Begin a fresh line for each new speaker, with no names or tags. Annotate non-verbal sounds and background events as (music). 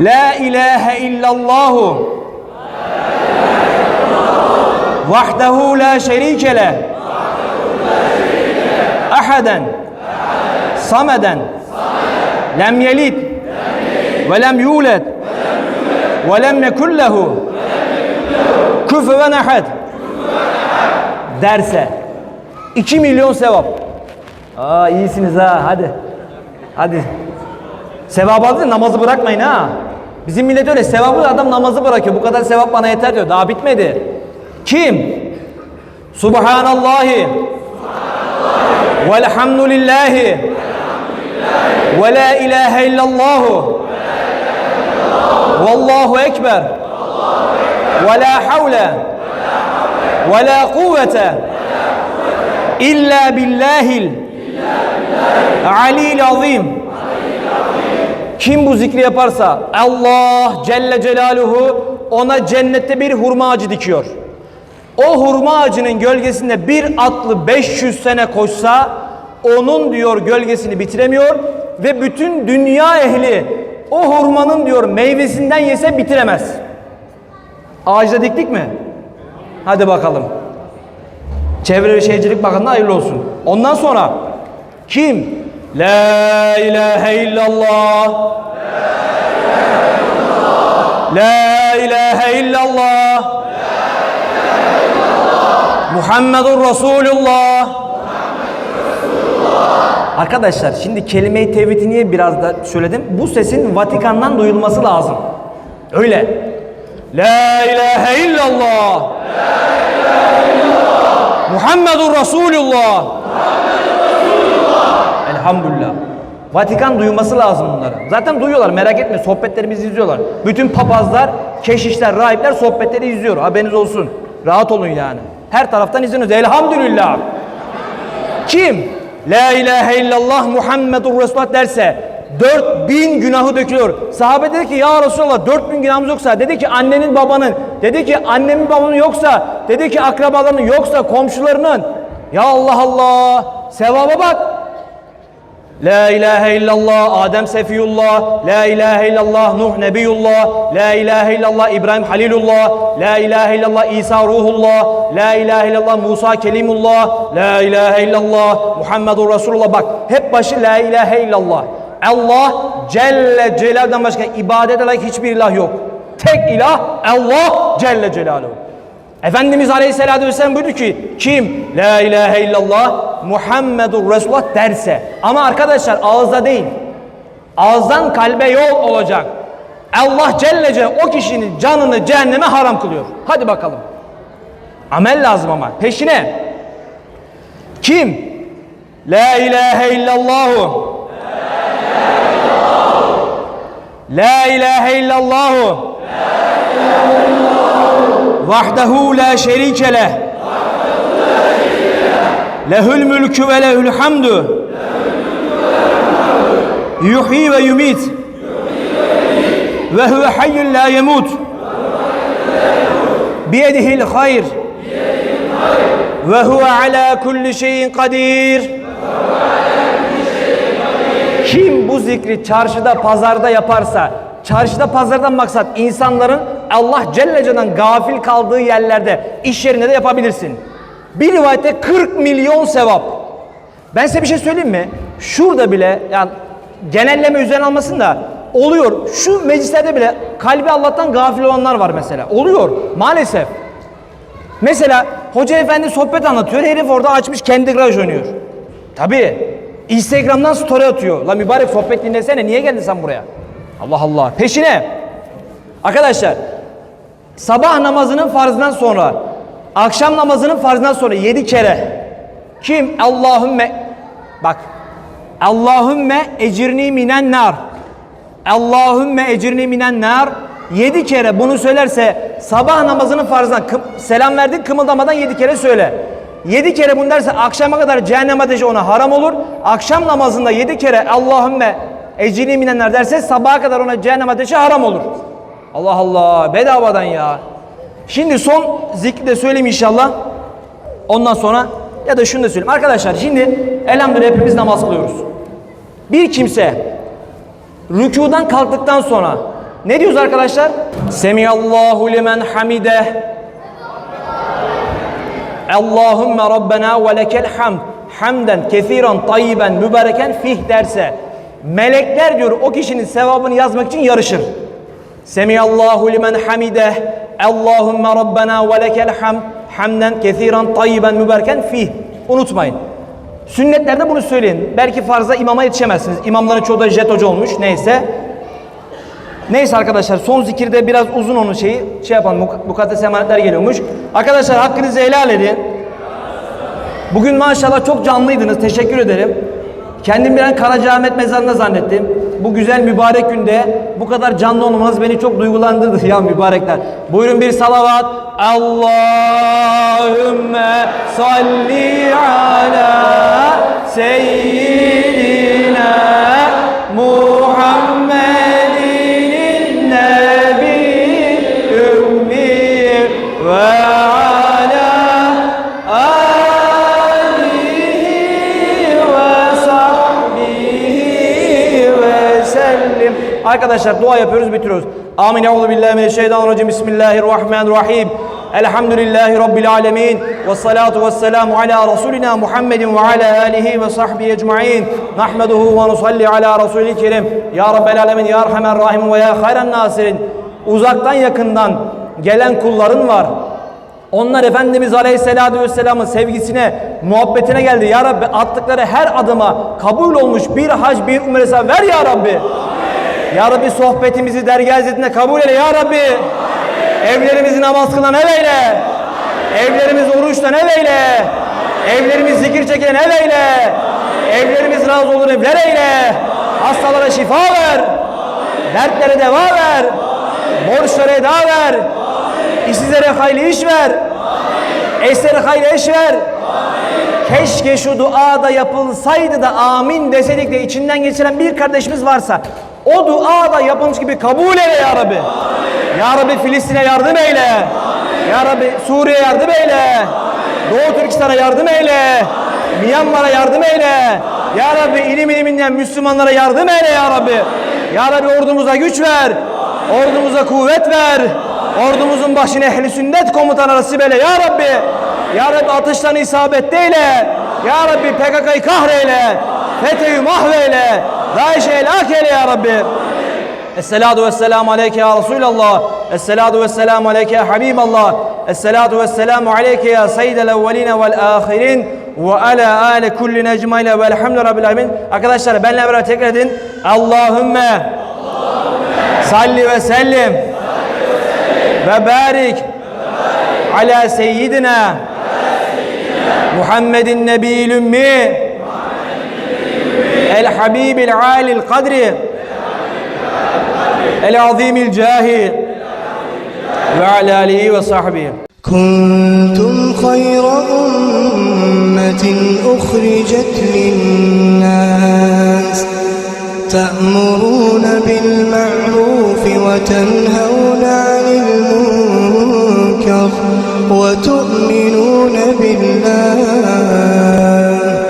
La ilahe illallahu vahdehu la şerike leh ahaden. Sameden lem yelid. Ve lem yulad. Ve lem yekun lehu. Küfüven ahad derse. 2 milyon sevap. Aa iyisiniz ha hadi. Hadi. Sevap aldı namazı bırakmayın ha. Bizim millet öyle sevabı adam namazı bırakıyor. Bu kadar sevap bana yeter diyor. Daha bitmedi. Kim? Subhanallahi. Velhamdülillahi. Ve la ilahe illallahu. Vallahu ekber. Ve la havle. Ve la kuvvete. İlla billahil. Alil azim. Kim bu zikri yaparsa Allah Celle Celaluhu ona cennette bir hurma ağacı dikiyor. O hurma ağacının gölgesinde bir atlı 500 sene koşsa onun diyor gölgesini bitiremiyor ve bütün dünya ehli o hurmanın diyor meyvesinden yese bitiremez. Ağaçta diktik mi? Hadi bakalım. Çevre ve Şehircilik Bakanı'na hayırlı olsun. Ondan sonra kim? La ilahe illallah. La ilahe illallah. Muhammedun Resulullah. Arkadaşlar şimdi kelime-i tevhidi niye biraz da söyledim? Bu sesin Vatikan'dan duyulması lazım. Öyle. La ilahe illallah. Muhammedun Resulullah. Elhamdülillah. Vatikan duyması lazım bunları. Zaten duyuyorlar merak etme sohbetlerimizi izliyorlar. Bütün papazlar, keşişler, rahipler sohbetleri izliyor. Haberiniz olsun. Rahat olun yani. Her taraftan izliyorsunuz. Elhamdülillah. Kim? La ilahe illallah Muhammedun Resulullah derse 4000 günahı dökülüyor. Sahabe dedi ki ya Resulallah 4000 günahımız yoksa dedi ki annenin babanın dedi ki annemin babanın yoksa dedi ki akrabalarının yoksa komşularının ya Allah Allah sevaba bak La ilahe illallah Adem Sefiyullah. La ilahe illallah Nuh Nebiyullah. La ilahe illallah İbrahim Halilullah. La ilahe illallah İsa Ruhullah. La ilahe illallah Musa Kelimullah. La ilahe illallah Muhammedur Resulullah. Bak hep başı La ilahe illallah. Allah Celle Celal'den başka ibadet layık hiçbir ilah yok. Tek ilah Allah Celle Celaluhu Efendimiz Aleyhisselatü Vesselam buyurdu ki kim La ilahe illallah Muhammedur Resulullah derse ama arkadaşlar ağızda değil ağızdan kalbe yol olacak. Allah Celle Celle o kişinin canını cehenneme haram kılıyor. Hadi bakalım. Amel lazım ama peşine. Kim? La ilahe illallahu. La ilahe illallahu. Vahdehu la şerike leh. Lehül mülkü ve lehül hamdu. Yuhyi ve yumit. Ve huve hayyun la yemut. Biyedihil hayr. Ve huve ala kulli şeyin kadir. Kim bu zikri çarşıda pazarda yaparsa Çarşıda pazardan maksat insanların Allah Celle Celle'den gafil kaldığı yerlerde iş yerinde de yapabilirsin. Bir rivayette 40 milyon sevap. Ben size bir şey söyleyeyim mi? Şurada bile yani genelleme üzerine almasın da oluyor. Şu meclislerde bile kalbi Allah'tan gafil olanlar var mesela. Oluyor maalesef. Mesela hoca efendi sohbet anlatıyor. Herif orada açmış kendi garaj oynuyor. Tabii. Instagram'dan story atıyor. La mübarek sohbet dinlesene. Niye geldin sen buraya? Allah Allah. Peşine. Arkadaşlar sabah namazının farzından sonra akşam namazının farzından sonra yedi kere kim Allahümme bak Allahümme ecirni minen nar Allahümme ecirni minen nar yedi kere bunu söylerse sabah namazının farzından kım- selam verdin kımıldamadan yedi kere söyle. Yedi kere bunu derse akşama kadar cehennem ateşi ona haram olur. Akşam namazında yedi kere Allahümme ecrini minenler derse sabaha kadar ona cehennem ateşi haram olur. Allah Allah bedavadan ya. Şimdi son zikri de söyleyeyim inşallah. Ondan sonra ya da şunu da söyleyeyim. Arkadaşlar şimdi elhamdülillah hepimiz namaz kılıyoruz. Bir kimse rükudan kalktıktan sonra Ne diyoruz arkadaşlar? Semiyallahu limen hamide. Allahümme Rabbena ve lekel hamd. Hamden kesiren tayyiben mübareken fih derse. Melekler diyor o kişinin sevabını yazmak için yarışır. Semiyallahu limen hamide. Allahümme Rabbena ve lekel hamd. Hamden kesiren tayyiben mübareken fih. Unutmayın. Sünnetlerde bunu söyleyin. Belki farza imama yetişemezsiniz. İmamların çoğu da jet hoca olmuş. Neyse. Neyse arkadaşlar son zikirde biraz uzun onun şeyi. Şey yapalım muk- mukaddes emanetler geliyormuş. Arkadaşlar hakkınızı helal edin. Bugün maşallah çok canlıydınız. Teşekkür ederim. Kendim bir an Karacaahmet mezarında zannettim. Bu güzel mübarek günde bu kadar canlı olmanız beni çok duygulandırdı (laughs) ya mübarekler. Buyurun bir salavat. Allahümme salli ala seyyidina Arkadaşlar dua yapıyoruz bitiriyoruz. Amin. Euzu billahi mineşşeytanirracim. Bismillahirrahmanirrahim. Elhamdülillahi Rabbil alemin. Ve salatu ve selamu ala Resulina Muhammedin ve ala alihi ve sahbihi ecma'in. Nahmeduhu ve nusalli ala Resulil Kerim. Ya Rabbel alemin, Ya Erhamer Rahim ve Ya Hayran Nasirin. Uzaktan yakından gelen kulların var. Onlar Efendimiz Aleyhisselatü Vesselam'ın sevgisine, muhabbetine geldi. Ya Rabbi attıkları her adıma kabul olmuş bir hac, bir umre ver Ya Rabbi. Ya Rabbi sohbetimizi dergah kabul eyle Ya Rabbi. Evlerimizi namaz kılan ev eyle. Evlerimiz oruçtan ev eyle. Evlerimiz zikir çeken ev eyle. Evlerimiz razı olur evler eyle. Hastalara şifa ver. Dertlere deva ver. Borçlara eda ver. İşsizlere hayırlı iş ver. Eşlere hayırlı eş ver. Keşke şu duada yapılsaydı da amin deseydik de içinden geçiren bir kardeşimiz varsa o dua da yapılmış gibi kabul eyle ya Rabbi. Ya Rabbi Filistin'e yardım eyle. Ya Rabbi Suriye'ye yardım eyle. Doğu Türkistan'a yardım eyle. Myanmar'a yardım eyle. Ya Rabbi ilim iliminden Müslümanlara yardım eyle ya Rabbi. Ya Rabbi ordumuza güç ver. Ordumuza kuvvet ver. Ordumuzun başına ehli sünnet komutanı nasip eyle ya Rabbi. Ya Rabbi atışlarını isabetli eyle. Ya Rabbi PKK'yı kahreyle. FETÖ'yü mahveyle. Helak eyle ya Rabbi. Esselatu vesselamu aleyke ya Resulallah. Esselatu vesselamu aleyke ya Habiballah. Esselatu vesselamu aleyke ya seyyidel evveline vel ahirin. Ve ala ale kulli necmayle velhamdü rabbil alemin. Arkadaşlar benimle beraber tekrar edin. Allahümme salli ve sellim ve barik ala seyyidina Muhammedin nebiyil ümmi الحبيب العالي القدر العظيم الجاه وعلى آله وصحبه.
كنتم خير أمة أخرجت للناس تأمرون بالمعروف وتنهون عن المنكر وتؤمنون بالله.